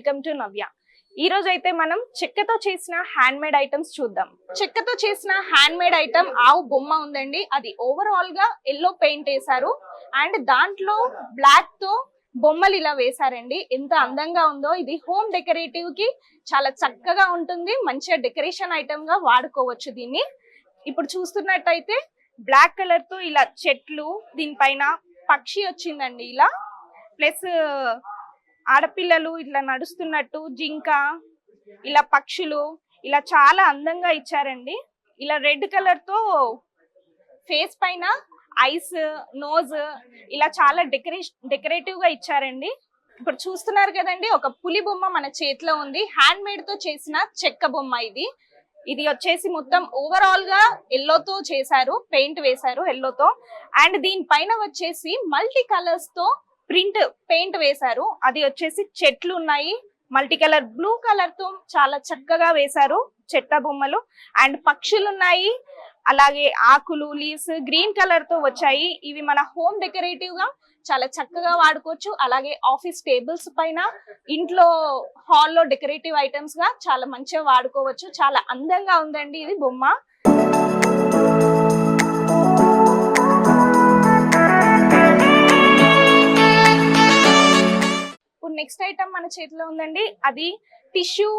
Welcome to నవ్య. ఈ రోజు అయితే మనం చెక్కతో చేసిన హ్యాండ్ మేడ్ ఐటమ్స్ చూద్దాం. చెక్కతో చేసిన హ్యాండ్ మేడ్ ఐటమ్ ఆవు బొమ్మ ఉందండి. అది ఓవరాల్గా ఎల్లో పెయింట్ వేశారు. అండ్ దాంట్లో బ్లాక్తో బొమ్మలు ఇలా వేశారండి. ఎంత అందంగా ఉందో. ఇది హోమ్ డెకరేటివ్కి చాలా చక్కగా ఉంటుంది. మంచిగా డెకరేషన్ ఐటమ్గా వాడుకోవచ్చు దీన్ని. ఇప్పుడు చూస్తున్నట్టయితే బ్లాక్ కలర్తో ఇలా చెట్లు దీనిపైన పక్షి వచ్చిందండి ఇలా. ప్లస్ ఆడపిల్లలు ఇట్లా నడుస్తున్నట్టు జింక ఇలా పక్షులు ఇలా చాలా అందంగా ఇచ్చారండి. ఇలా రెడ్ కలర్తో ఫేస్ పైన ఐస్ నోజ్ ఇలా చాలా డెకరేషన్ డెకరేటివ్గా ఇచ్చారండి. ఇప్పుడు చూస్తున్నారు కదండి ఒక పులి బొమ్మ మన చేతిలో ఉంది. హ్యాండ్ మేడ్తో చేసిన చెక్క బొమ్మ ఇది. ఇది వచ్చేసి మొత్తం ఓవరాల్గా ఎల్లోతో చేశారు పెయింట్ వేశారు ఎల్లోతో. అండ్ దీనిపైన వచ్చేసి మల్టీ కలర్స్తో ప్రింట్ పెయింట్ వేశారు. అది వచ్చేసి చెట్లు ఉన్నాయి. మల్టీ కలర్ బ్లూ కలర్తో చాలా చక్కగా వేశారు చెట్ట బొమ్మలు. అండ్ పక్షులు ఉన్నాయి. అలాగే ఆకులు లీవ్స్ గ్రీన్ కలర్తో వచ్చాయి. ఇవి మన హోమ్ డెకరేటివ్గా చాలా చక్కగా వాడుకోవచ్చు. అలాగే ఆఫీస్ టేబుల్స్ పైన ఇంట్లో హాల్లో డెకరేటివ్ ఐటమ్స్గా చాలా మంచిగా వాడుకోవచ్చు. చాలా అందంగా ఉందండి ఇది బొమ్మ. నెక్స్ట్ ఐటమ్ మన చేతిలో ఉందండి. అది టిష్యూ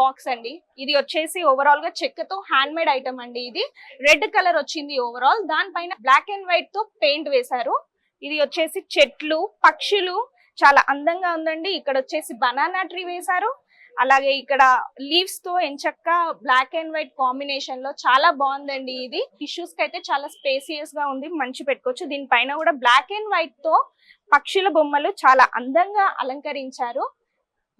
బాక్స్ అండి. ఇది వచ్చేసి ఓవరాల్గా చెక్కతో హ్యాండ్ మేడ్ ఐటమ్ అండి ఇది. రెడ్ కలర్ వచ్చింది ఓవరాల్ దానిపైన బ్లాక్ అండ్ వైట్తో పెయింట్ వేశారు. ఇది వచ్చేసి చెట్లు పక్షులు చాలా అందంగా ఉందండి. ఇక్కడ వచ్చేసి బనానా ట్రీ వేశారు. అలాగే ఇక్కడ లీవ్స్తో ఎంచక్క బ్లాక్ అండ్ వైట్ కాంబినేషన్లో చాలా బాగుందండి ఇది. టిష్యూస్కి అయితే చాలా స్పేసియస్గా ఉంది మంచి పెట్టుకోవచ్చు. దీనిపైన కూడా బ్లాక్ అండ్ వైట్తో పక్షుల బొమ్మలు చాలా అందంగా అలంకరించారు.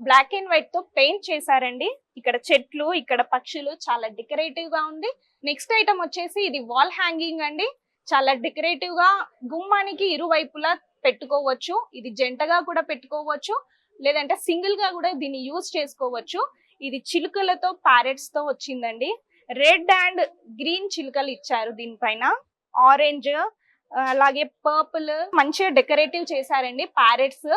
బ్లాక్ అండ్ వైట్తో పెయింట్ చేశారండి. ఇక్కడ చెట్లు ఇక్కడ పక్షులు చాలా డెకరేటివ్గా ఉంది. నెక్స్ట్ ఐటమ్ వచ్చేసి ఇది వాల్ హ్యాంగింగ్ అండి. చాలా డెకరేటివ్గా గుమ్మానికి ఇరువైపులా పెట్టుకోవచ్చు ఇది జంటగా కూడా పెట్టుకోవచ్చు లేదంటే సింగిల్గా కూడా దీన్ని యూజ్ చేసుకోవచ్చు. ఇది చిలుకలతో ప్యారెట్స్తో వచ్చిందండి. రెడ్ అండ్ గ్రీన్ చిలుకలు ఇచ్చారు దీనిపైన. ఆరెంజ్ అలాగే పర్పుల్ మంచిగా డెకరేటివ్ చేశారండి ప్యారెట్స్.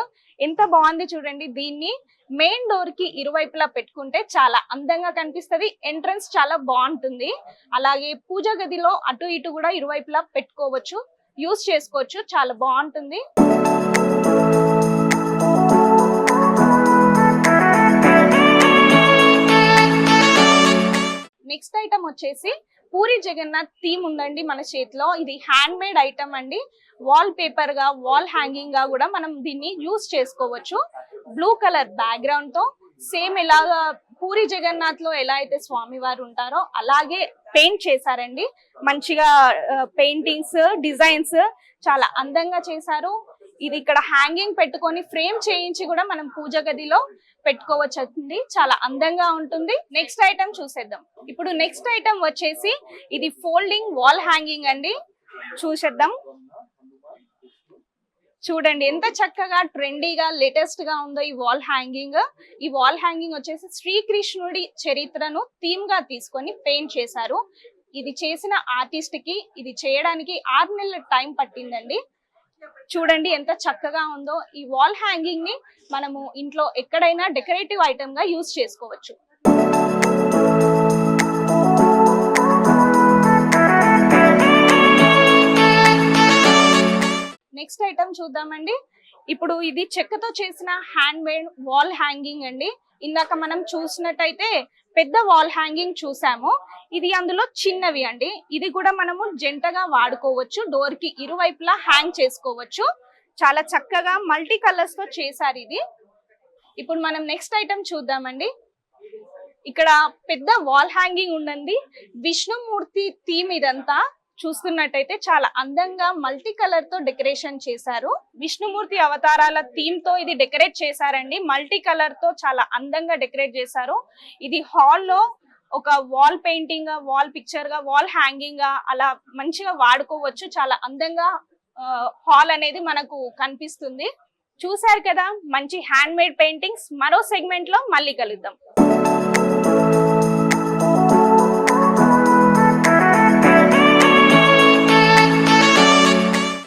ఎంత బాగుంది చూడండి దీన్ని. మెయిన్ డోర్కి ఇరువైపులా పెట్టుకుంటే చాలా అందంగా కనిపిస్తది. ఎంట్రన్స్ చాలా బాగుంటుంది. అలాగే పూజ గదిలో అటు ఇటు కూడా ఇరువైపులా పెట్టుకోవచ్చు. యూస్ చేసుకోవచ్చు. చాలా బాగుంటుంది. నెక్స్ట్ ఐటమ్ వచ్చేసి పూరి జగన్నాథ్ థీమ్ ఉందండి మన చేతిలో. ఇది హ్యాండ్ మేడ్ ఐటమ్ అండి. వాల్ పేపర్గా వాల్ హ్యాంగింగ్గా కూడా మనం దీన్ని యూస్ చేసుకోవచ్చు. బ్లూ కలర్ బ్యాక్గ్రౌండ్తో సేమ్ ఎలాగా పూరి జగన్నాథ్లో ఎలా అయితే స్వామివారు ఉంటారో అలాగే పెయింట్ చేశారండి. మంచిగా పెయింటింగ్స్ డిజైన్స్ చాలా అందంగా చేశారు. ఇది ఇక్కడ హ్యాంగింగ్ పెట్టుకొని ఫ్రేమ్ చేయించి కూడా మనం పూజ గదిలో పెట్టుకోవచ్చండి. చాలా అందంగా ఉంటుంది. నెక్స్ట్ ఐటమ్ చూసేద్దాం. ఇప్పుడు నెక్స్ట్ ఐటమ్ వచ్చేసి ఇది ఫోల్డింగ్ వాల్ హ్యాంగింగ్ అండి. చూసేద్దాం. చూడండి ఎంత చక్కగా ట్రెండీగా లేటెస్ట్గా ఉందో ఈ వాల్ హ్యాంగింగ్ ఈ వాల్ హ్యాంగింగ్ వచ్చేసి శ్రీకృష్ణుడి చరిత్రను థీమ్గా తీసుకొని పెయింట్ చేశారు. ఇది చేసిన ఆర్టిస్ట్కి ఇది చేయడానికి ఆరు నెలల టైం పట్టిందండి. చూడండి ఎంత చక్కగా ఉందో ఈ వాల్ హ్యాంగింగ్ని మనము ఇంట్లో ఎక్కడైనా డెకరేటివ్ ఐటమ్గా యూజ్ చేసుకోవచ్చు. ఐటమ్ చూద్దామండి. ఇప్పుడు ఇది చెక్కతో చేసిన హ్యాండ్ మేడ్ వాల్ హ్యాంగింగ్ అండి. ఇందాక మనం చూసినట్టయితే పెద్ద వాల్ హ్యాంగింగ్ చూసాము. ఇది అందులో చిన్నవి అండి. ఇది కూడా మనము జంటగా వాడుకోవచ్చు. డోర్కి ఇరువైపులా హ్యాంగ్ చేసుకోవచ్చు. చాలా చక్కగా మల్టీ కలర్స్తో చేశారు ఇది. ఇప్పుడు మనం నెక్స్ట్ ఐటమ్ చూద్దామండి. ఇక్కడ పెద్ద వాల్ హ్యాంగింగ్ ఉండండి విష్ణుమూర్తి థీమ్ ఇదంతా. చూస్తున్నట్టయితే చాలా అందంగా మల్టీ కలర్తో డెకరేషన్ చేశారు. విష్ణుమూర్తి అవతారాల థీమ్తో ఇది డెకరేట్ చేశారండి. మల్టీ కలర్తో చాలా అందంగా డెకరేట్ చేశారు. ఇది హాల్లో ఒక వాల్ పెయింటింగ్గా వాల్ పిక్చర్గా వాల్ హ్యాంగింగ్గా అలా మంచిగా వాడుకోవచ్చు. చాలా అందంగా హాల్ అనేది మనకు కనిపిస్తుంది. చూశారు కదా మంచి హ్యాండ్ మేడ్ పెయింటింగ్స్. మరో సెగ్మెంట్లో మళ్ళీ కలుద్దాం.